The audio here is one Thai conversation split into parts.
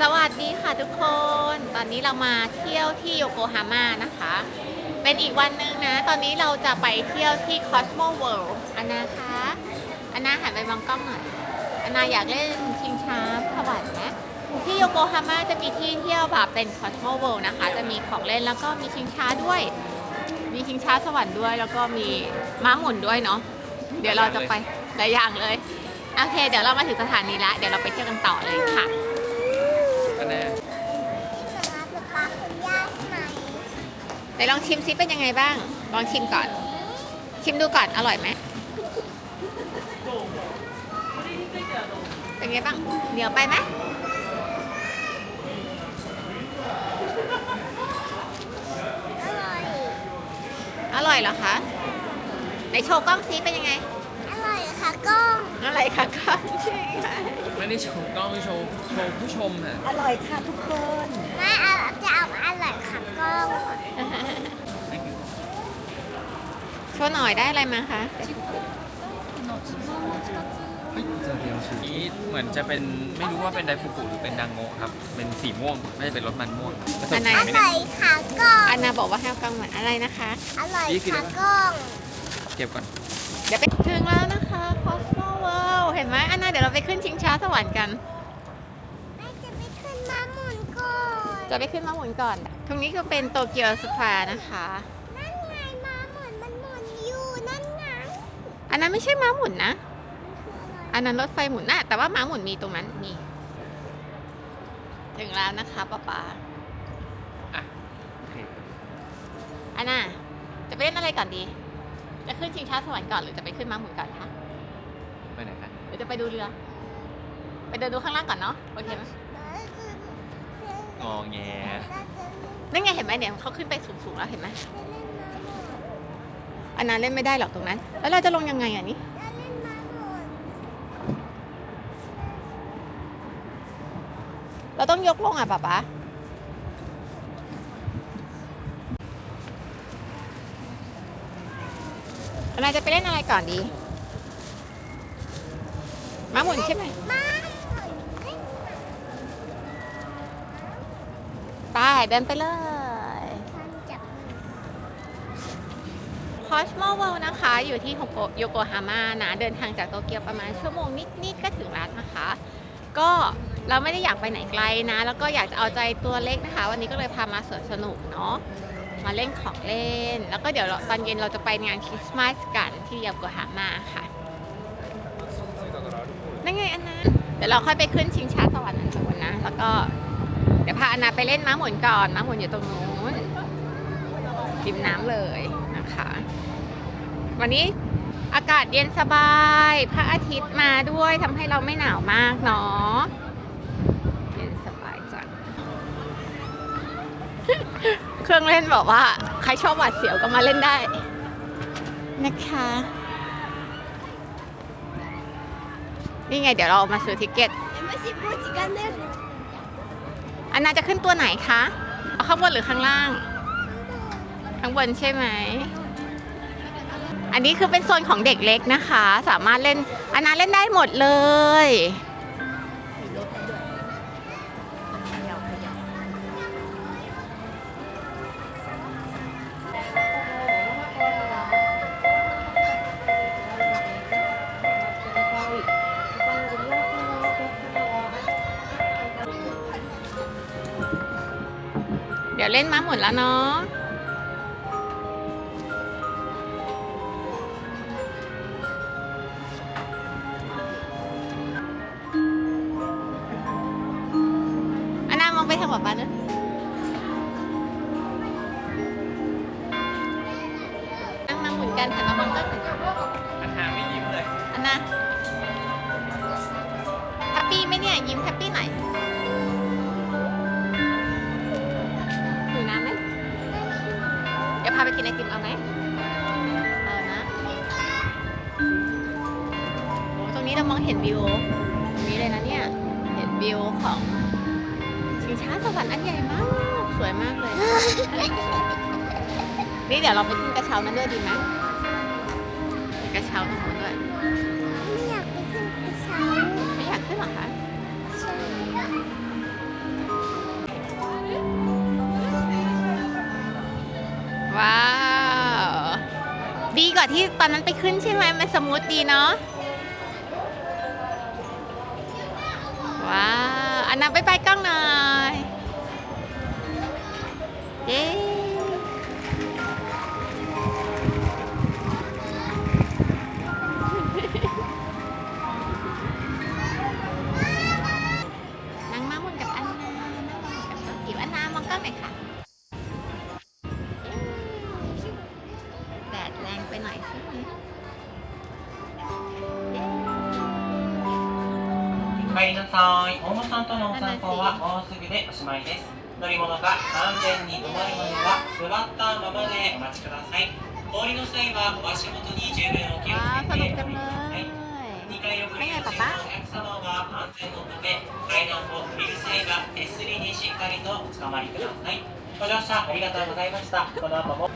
สวัสดีค่ะทุกคน ตอนนี้เรามาเที่ยวที่โยโกฮาม่านะคะ เป็นอีกวันหนึ่งนะ ตอนนี้เราจะไปเที่ยวที่ Cosmo World อันนาคะอันนาหันไปมองกล้องหน่อยอันนาอยากเล่นชิงช้าสวรรค์ไหมที่โยโกฮาม่าจะมีที่เที่ยวแบบเป็น Cosmo World นะคะ จะมีของเล่นแล้วก็มีชิงช้าด้วย มีชิงช้าสวรรค์ด้วย แล้วก็มีม้าหมุนด้วยเนาะ เดี๋ยวเราจะไปหลายอย่างเลย โอเค เดี๋ยวเรามาถึงสถานีละ เดี๋ยวเราไปเที่ยวกันต่อเลยค่ะ ไหนลองชิมซิเป็นยังไงบ้าง ลองชิมก่อน ชิมดูก่อน อร่อยไหมเป็นไงบ้าง เหนียวไปไหมอร่อยอร่อยเหรอคะไหนโชว์กล้องซิเป็นยังไง อร่อยค่ะกล้องอะไรคะกล้องใช่ไหมไม่ได้โชว์กล้องโชว์โชว์ผู้ชมฮะอร่อยค่ะทุกคน ชว์หน่อยได้อะไรมาคะ นี้เหมือนจะเป็นไม่รู้ว่าเป็นไดฟูกุหรือเป็นดังโงะครับ เป็นสีม่วงน่าจะเป็นรสมันม่วงผสมอันไหนอขายไม่ร่ได้อยค่ะกล้อง อันนาบอกว่าให้เอากล้องมาอะไรนะคะ อร่อยนี่คือค่ะอะไรกล้อง เก็บก่อน เดี๋ยวไปถึงแล้วนะคะ Cosmo World เห็นไหมอันนาเดี๋ยวเราไปขึ้นชิงช้าสวรรค์กัน แม่จะไปขึ้นม้าหมุนก่อน จะไปขึ้นม้าหมุนก่อน ตรงนี้ก็เป็นโตเกียวสแควร์นะคะ นั่นไงม้าหมุนมันหมุนอยู่นั่นไง อันนั้นไม่ใช่ม้าหมุนนะคืออะไรอันนั้นรถไฟหมุนนะแต่ว่าม้าหมุนมีตรงนั้นนี่ถึงแล้วนะคะป้าป๊าอะโอเคอันน่ะจะไปเล่นอะไรก่อนดี จะขึ้นชิงช้าสวรรค์ก่อนหรือจะไปขึ้นม้าหมุนก่อนคะ ไปไหนคะหรือจะไปดูเรือ ไปเดินดูข้างล่างก่อนเนาะโอเคไหมงอแงนั่นไงเห็นไหมเนี่ยเขาขึ้นไปสูงๆแล้วเห็นไหม อันนั้นเล่นไม่ได้หรอกตรงนั้น แล้วเราจะลงยังไงอะนี่เราต้องยกลงอะป๊าป๊าอันนั้นจะไปเล่นอะไรก่อนดีม้าหมุนใช่ไหมไปเดินไปเลย Cosmo World นะคะ อยู่ที่โยโกฮาม่านะเดินทางจากโตเกียวประมาณชั่วโมงนิดๆก็ถึงแล้วนะคะ ก็เราไม่ได้อยากไปไหนไกลนะ แล้วก็อยากจะเอาใจตัวเล็กนะคะ วันนี้ก็เลยพามาสวนสนุกเนาะมาเล่นของเล่น แล้วก็เดี๋ยวตอนเย็นเราจะไปงานคริสต์มาสกันที่โยโกฮาม่าค่ะนั่นไงอันนั้นเดี๋ยวเราค่อยไปขึ้นชิงช้าสวรรค์อันสูงนะ แล้วก็เดี๋ยวพาอันนาไปเล่นม้าหมุนก่อนม้าหมุนอยู่ตรงนู้นริมน้ำเลย นะคะ วันนี้อากาศเย็นสบาย พระอาทิตย์มาด้วยทำให้เราไม่หนาวมากเนาะเย็นสบายจังเครื่องเล่นบอกว่า ใครชอบหวาดเสียวก็มาเล่นได้ นะคะ นี่ไงเดี๋ยวเรามาซื้อทิเก็ตอันนาจะขึ้นตัวไหนคะ เอาข้างบนหรือข้างล่าง ข้างบนใช่ไหม อันนี้คือเป็นโซนของเด็กเล็กนะคะ สามารถเล่นอันนาเล่นได้หมดเลยเดี๋ยวเล่นม้าหมุนแล้วเนาะ นนามองไปทางป๊าป๊าเนอะนั่งมาหมุนกันหันมามองก็อันหาไม่ยิ้มเลย อันนาแฮปปี้ไหมเนี่ย ยิ้มแฮปปี้หน่อยอยู่น้ำไหมเดี๋ยวพาไปกินไอติมเอาไหมเออนะโอ้ตรงนี้เรามองเห็นวิว สันอันใหญ่มาก สวยมากเลย นี่เดี๋ยวเราไปขึ้นกระเช้านั้นด้วยดีไหมกระเช้าตรงนู้นด้วย ไม่อยากไปขึ้นกระเช้าไม่อยากขึ้นหรอคะว้าว ดีกว่าที่ตอนนั้นไปขึ้นใช่ไหมมันสมูทดีเนาะว้าวอันนั้นไปไปกล้องหน่อย เย้ นางมาหมุนกับอันนานั่งมาหมุนกับน้องจิ๋วอันนามองกล้องหน่อยค่ะแดดแรงไปหน่อยใช่ไหมเย้ お帰りなさい。大間さんとのお散歩はもうすぐでおしまいです。 乗り物が安全に止まるまでは座ったままでお待ちください。降りの際はお足元に十分お気を ว้าว つ ส け นุ て กจังเลย 2階送りの中のお客様は安全のため階段を降りる際は手すりにしっかりとおつかまりください。ご乗車ありがとうございました。この後も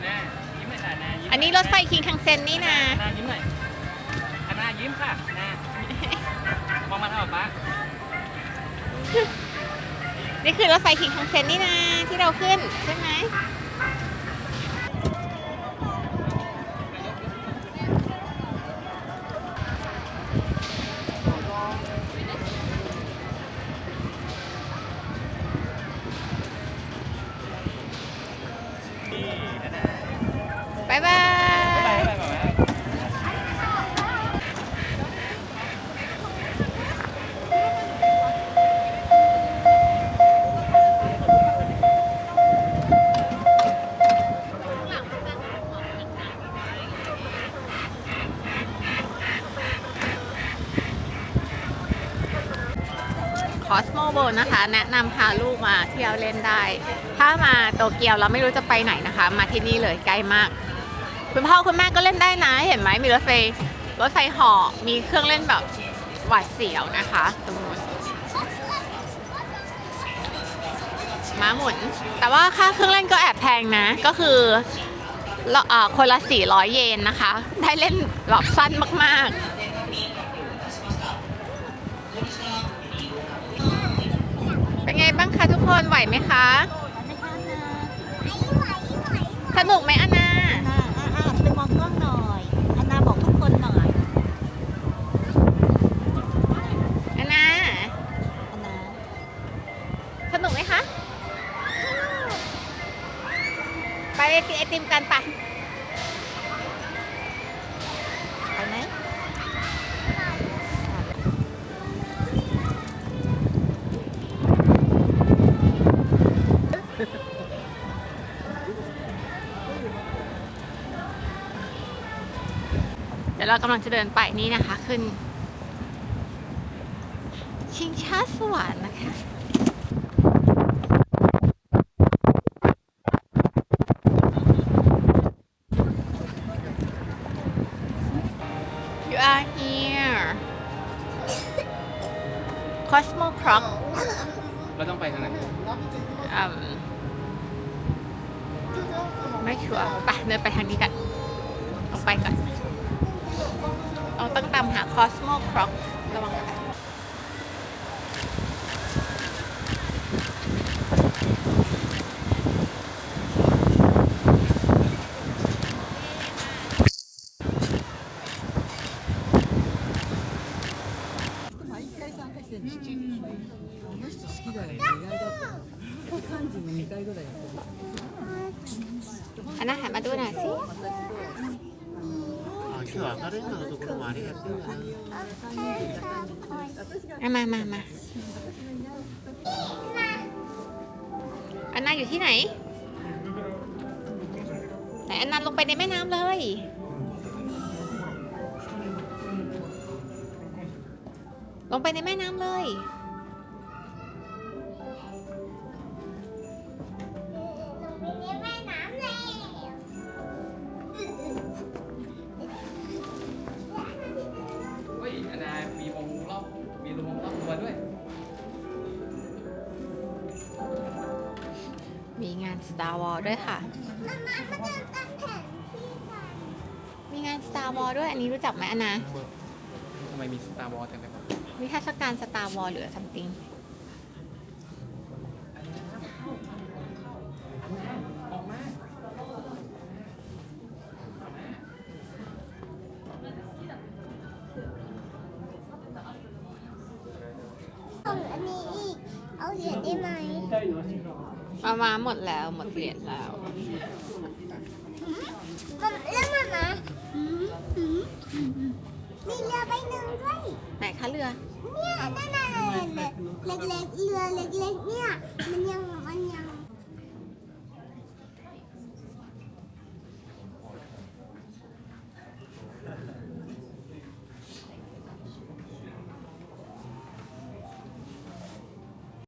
แน่ยิ้มหน่อยค่ะแน่ยิ้ม อันนี้รถไฟคิงคังเซ็นนี่นะ ค่ะมองมาทางป๊านี่คือรถไฟคิงคังเซ็นนี่นะที่เราขึ้นใช่ไหม นะคะ แนะนำพาลูกมาเที่ยวเล่นได้ ถ้ามาโตเกียวเราไม่รู้จะไปไหนนะคะ มาที่นี่เลยใกล้มาก คุณพ่อคุณแม่ก็เล่นได้นะเห็นไหมมีรถไฟรถไฟหาะมีเครื่องเล่นแบบหวาดเสียวนะคะตรงนู้นม้าหมุน แต่ว่าค่าเครื่องเล่นก็แอบแพงนะ ก็คือละเอ่อคนละ 400 เยนนะคะ ได้เล่นแบบสั้นมาก ๆ ไงบ้างคะทุกคนไหวไหมคะ สนุกไหมอันนาอ่าอ่าอ่าไปมองกล้องหน่อยอันนาบอกทุกคนหน่อยอันนาอันนาสนุกไหมคะ ไปกินไอติมกันปะไป เดี๋ยวเรากำลังจะเดินไปนี่นะคะขึ้น ชิงช้าสวรรค์นะคะ You are here Cosmo Croc เราต้องไปทางไหนอืม ไม่ชัวร์ไปเดินไปทางนี้กันลงไปก่อนเราต้องตามหา Cosmo Croc ระวังนะคะ อันนั้นหันมาดูหน่อยสิ 아, 그 아가리는 너도 그럼 많이 했구 나. เอามามามาอันนาอยู่ที่ไหนแต่อันนาลงไปในแม่น้ำเลย ลงไปในแม่น้ำเลย Star War ด้วยค่ะมีงานสตงาน Star War ด้วยอันนี้รู้จักไหมอนนาทำไมมีสตาร์วอลเต็มไปหมดนิทรรศการ Star War หรือ something องอันนี้อีก เอาเหรียญได้ไหม มามาหมดแล้วหมดเหรียญแล้ว มันแล้วมันนะมีเรือใบหนึ่งด้วย ไหนคะเรือ เนี่ยนั่นน่ะเล็กๆเรือเล็กๆเนี่ย มันยังมันยัง